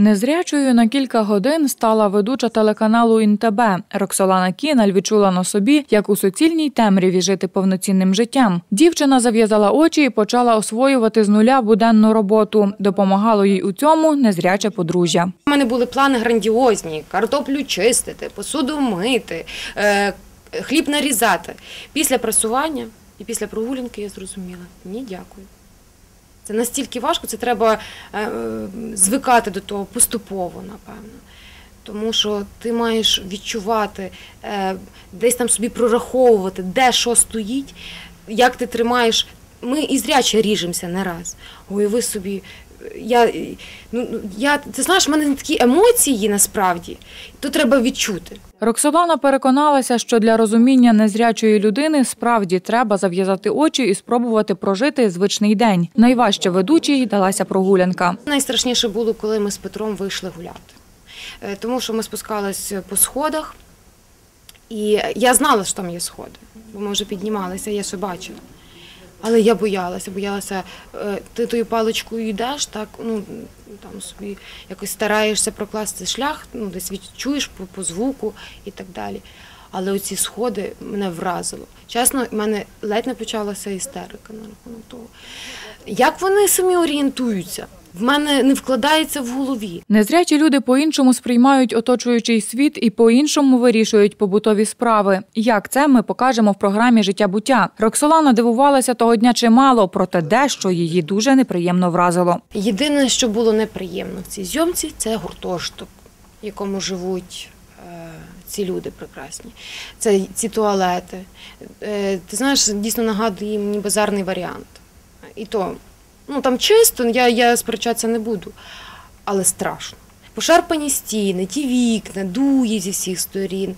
Незрячою на кілька годин стала ведуча телеканалу ІНТБ. Роксолана Кіналь відчула на собі, як у суцільній темряві жити повноцінним життям. Дівчина зав'язала очі і почала освоювати з нуля буденну роботу. Допомагало їй у цьому незряче подружжя. У мене були плани грандіозні: картоплю чистити, посуду мити, е, хліб нарізати. Після прасування і після прогулянки я зрозуміла: ні, дякую. Це настільки важко, це треба е, звикати до того поступово, напевно. Тому що ти маєш відчувати, е, десь там собі прораховувати, де що стоїть, як ти тримаєш. Ми і зряче ріжемося не раз. Уяви собі, я, ну, я, ти знаєш, в мене не такі емоції насправді, то треба відчути. Роксолана переконалася, що для розуміння незрячої людини справді треба зав'язати очі і спробувати прожити звичний день. Найважче ведучій далася прогулянка. Найстрашніше було, коли ми з Петром вийшли гуляти. Е, Тому що ми спускались по сходах, і я знала, що там є сходи, бо ми вже піднімалися, я ще бачила. Але я боялася, боялася, е, ти тою паличкою йдеш, так, ну, там собі якось стараєшся прокласти шлях, ну, десь відчуєш по, по звуку і так далі. Але оці сходи мене вразило. Чесно, в мене ледь не почалася істерика на рахунок того. Як вони самі орієнтуються? В мене не вкладається в голові. Незрячі люди по-іншому сприймають оточуючий світ і по-іншому вирішують побутові справи. Як це ми покажемо в програмі Життя буття. Роксолана дивувалася того дня чимало, проте дещо її дуже неприємно вразило. Єдине, що було неприємно в цій зйомці, це гуртожиток, в якому живуть е, ці люди прекрасні. Це ці туалети. Е, ти знаєш, дійсно нагадує мені базарний варіант. І то, ну там чисто, я, я сперечатися не буду, але страшно. Пошарпані стіни, ті вікна, дує зі всіх сторін.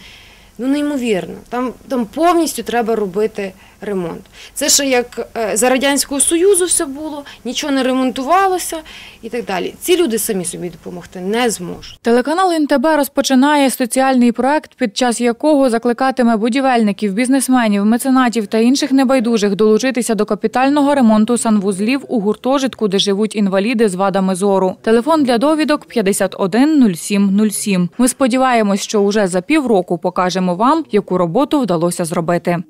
Ну, неймовірно. Там, там повністю треба робити ремонт. Це ще як е, за Радянського Союзу все було, нічого не ремонтувалося і так далі. Ці люди самі собі допомогти не зможуть. Телеканал НТБ розпочинає соціальний проект, під час якого закликатиме будівельників, бізнесменів, меценатів та інших небайдужих долучитися до капітального ремонту санвузлів у гуртожитку, де живуть інваліди з вадами зору. Телефон для довідок 51 07 07. Ми сподіваємось, що уже за півроку покажемо вам, яку роботу вдалося зробити.